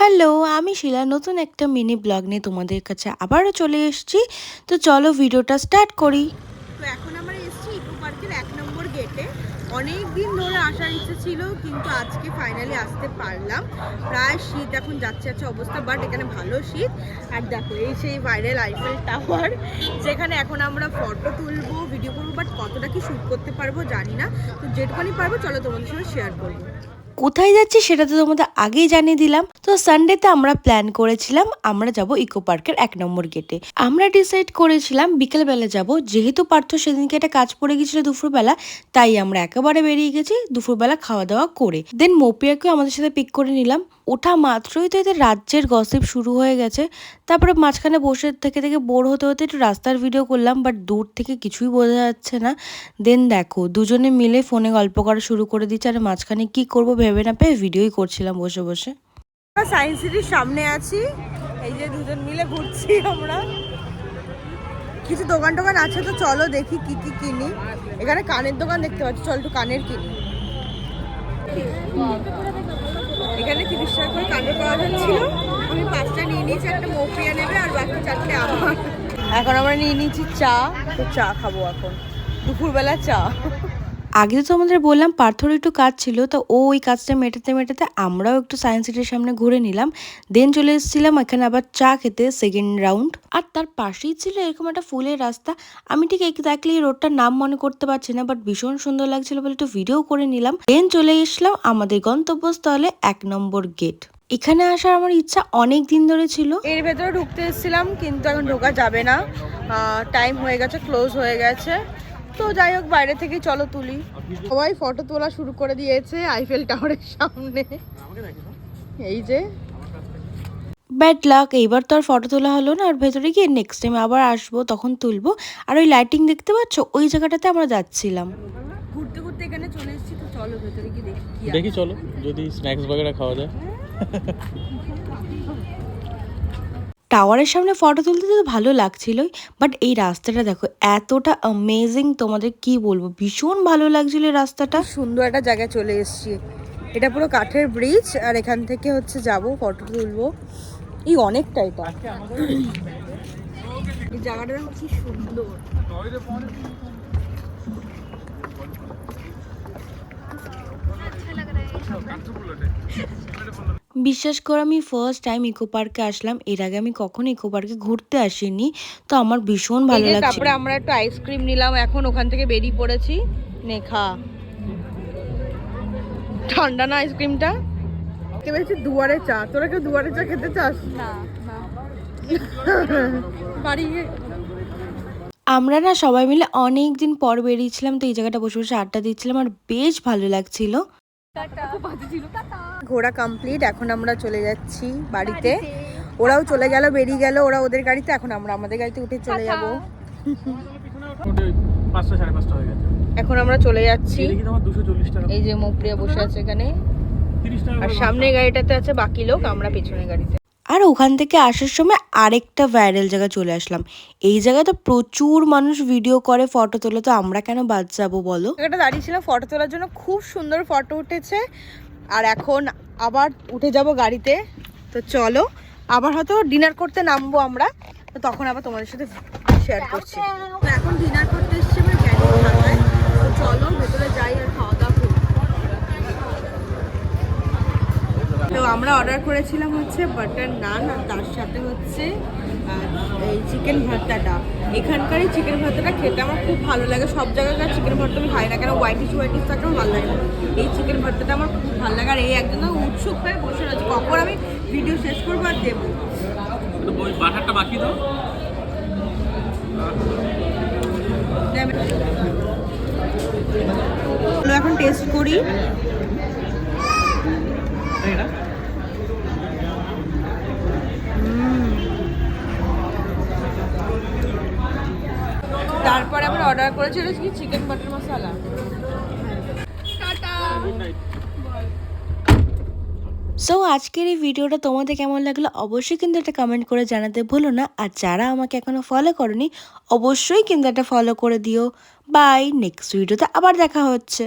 Hello, আমি শিলা, নতুন একটা মিনি ব্লগ নিয়ে তোমাদের কাছে আবারও চলে এসেছি। তো চলো ভিডিওটা স্টার্ট করি। তো এখন আমরা এসেছি ইকো পার্কের এক নম্বর গেটে। অনেক দিন ধরে আসার ইচ্ছে ছিল, কিন্তু আজকে ফাইনালি আসতে পারলাম। প্রায় শীত, এখন যাচ্ছে যাচ্ছে অবস্থা বাট এখানে ভালো শীত। আর দেখো, এই সেই ভাইরাল আইফেল টাওয়ার যেখানে এখন আমরা ফটো তুলবো ভিডিও করব বাট কতটা কি শ্যুট করতে পারব জানি না। তো যেটুখানি পারব, চলো তোমাদের সঙ্গে শেয়ার করব। কোথায় যাচ্ছি সেটা তো তোমাদের আগেই জানিয়ে দিলাম। তো সানডেতে আমরা প্ল্যান করেছিলাম, আমরা যাব ইকো পার্কের এক নম্বর গেটে আমরা ডিসাইড করেছিলাম বিকেলবেলা যাব, যেহেতু পার্থ সেদিনকে একটা কাজ পড়ে গেছিল দুপুরবেলা, তাই আমরা একেবারে বেরিয়ে গেছি দুপুরবেলা খাওয়া দাওয়া করে। দেন মোপিয়াকেও আমাদের সাথে পিক করে নিলাম। ওঠা মাত্রই তো এদের রাজ্যের গসিপ শুরু হয়ে গেছে। তারপরে মাঝখানে বসে থেকে থেকে বোর হতে হতে একটু রাস্তার ভিডিও করলাম বাট দূর থেকে কিছুই বোঝা যাচ্ছে না। দেন দেখো দুজনে মিলে ফোনে গল্প করা শুরু করে দিচ্ছে আর মাঝখানে কি করব ভেবে না পেয়ে ভিডিওই করছিলাম বসে বসে। সায়েন্স সিটির সামনে আছি। এই যে দুজন মিলে ঘুরছি আমরা। কিছু দোকান টোকান আছে তো চলো দেখি কি কি কিনি। এখানে কানের দোকান দেখতে পাচ্ছি। চল একটু কানের কিনি। তিরিশ টাকা করে কানের পাওয়া যাচ্ছিল। আমি পাঁচটা নিয়ে নিয়েছি, একটা মৌপিয়া নেবে আর বাকি চারটে আমার এখন আমরা নিয়ে নিয়েছি চা। তো চা খাব এখন। দুপুরবেলা চা। আগে তো তোমাদের বললাম পার্থর একটু কাজ ছিল, তো ও ওই কাজটা মেটাতে মেটাতে আমরাও একটু সায়েন্স সিটির সামনে ঘুরে নিলাম দেন চলে এসেছিলাম এখানে আবার চা খেতে সেকেন্ড রাউন্ড আর তার পাশেই ছিল এরকম একটা ফুলের রাস্তা, আমি ঠিক এক্স্যাক্টলি রোডটার নাম মনে করতে পারছি না বাট ভীষণ সুন্দর লাগছিল বলে একটু ভিডিও করে নিলাম দেন চলে এসলাম আমাদের গন্তব্যস্থলে এক নম্বর গেট এখানে আসার আমার ইচ্ছা অনেক দিন ধরে ছিল। এর ভেতরে ঢুকতে এসেছিলাম, কিন্তু এখন ঢোকা যাবে না। টাইম হয়ে গেছে ক্লোজ হয়ে গেছে। তো যাই হোক বাইরে থেকে চলো তুলি। সবাই ফটো তোলা শুরু করে দিয়েছে আইফেল টাওয়ারের সামনে। এই যে। ব্যাড লাক এইবার তো আর ফটো তোলা হলো না আর ভেতরে গিয়ে নেক্সট টাইম আবার আসব তখন তুলবো। আর ওই লাইটিং দেখতে পাচ্ছ? ওই জায়গাটাতে আমরা যাচ্ছিলাম। ঘুরতে ঘুরতে এখানে চলে এসেছি তো চলো ভেতরে গিয়ে দেখি দেখি চলো যদি স্ন্যাক্স বগেরা খাওয়া যায়। টাওয়ারের সামনে ফটো তুলতে তো ভালো লাগছিলই বাট এই রাস্তাটা দেখো, এতটা অ্যামেজিং তোমাদের কি বলব? ভীষণ ভালো লাগছিল এই রাস্তাটা। সুন্দর একটা জায়গায় চলে এসেছি। এটা পুরো কাঠের ব্রিজ আর এখান থেকে হচ্ছে যাব ফটো তুলবো। এই অনেকটা এটা। জায়গাটা দেখো সুন্দর। বিশ্বাস করো আমি ফার্স্ট টাইম ইকো পার্কে আসলাম। এর আগে আমি কখনো ইকো পার্কে ঘুরতে আসিনি। তো আমার ভীষণ ভালো লাগছে তারপরে আমরা একটু আইসক্রিম নিলাম এখন ওখান থেকে বেরিয়ে পড়েছি। নে খা ঠান্ডা না আইসক্রিমটা দেখতে পেয়েছি দুয়ারে চা? তোরা কেউ দুয়ারে চা খেতে চাস? না বাড়ি গিয়ে আমরা না সবাই মিলে অনেক দিন পর বেরিয়েছিলাম তো এই জায়গাটা বসে বসে আড্ডা দিচ্ছিলাম আর বেশ ভালো লাগছিল। ঘোরা কমপ্লিট এখন আমরা চলে যাচ্ছি বাড়িতে। ওরাও চলে গেল বেরিয়ে গেল ওরা ওদের গাড়িতে এখন আমরা আমাদের গাড়িতে উঠে চলে যাব। এখন আমরা চলে যাচ্ছি। দুশো চল্লিশ এই যে মোপ্রিয়া বসে আছে এখানে। আর সামনে গাড়িটাতে আছে বাকি লোক আমরা পেছনের গাড়িতে। আর ওখান থেকে আসার সময় আরেকটা ভাইরাল জায়গা চলে আসলাম। এই জায়গায় তো প্রচুর মানুষ ভিডিও করে ফটো তোলে তো আমরা কেন বাদ যাব বলো? জায়গাটা দাঁড়িয়েছিলাম ফটো তোলার জন্য খুব সুন্দর ফটো উঠেছে। আর এখন আবার উঠে যাব গাড়িতে। তো চলো আবার হয়তো ডিনার করতে নামবো আমরা। তো তখন আবার তোমাদের সাথে শেয়ার করছি। এখন ডিনার করতে এসেছি আমরা চলো ভেতরে যাই আর খাওয়া দাওয়া করি তো আমরা অর্ডার করেছিলাম হচ্ছে বাটার নান আর তার সাথে হচ্ছে এই চিকেন ভর্তাটা। এখানকার এই চিকেন ভর্তাটা খেতে আমার খুব ভালো লাগে। সব জায়গাকার চিকেন ভর্তা আমি খাই না কেন? হোয়াইটিস হোয়াইটিস থাকে আমার ভালো লাগে এই চিকেন ভর্তাটা আমার খুব ভালো লাগে। আর এই একজন উৎসুক হয়ে বসে রয়েছে। কখন আমি ভিডিও শেষ করব আর দেবো? বাটারটা বাকি দাও। এখন টেস্ট করি। তারপরে আমরা অর্ডার করেছি হচ্ছে কি চিকেন বাটার মশলা সো আজকের এই ভিডিওটা তোমাদের কেমন লাগল অবশ্যই কিন্তু একটা কমেন্ট করে জানাতে ভুলো না। আর যারা আমাকে এখনও ফলো করনি, অবশ্যই কিন্তু একটা ফলো করে দিও। বাই নেক্সট ভিডিওতে আবার দেখা হচ্ছে।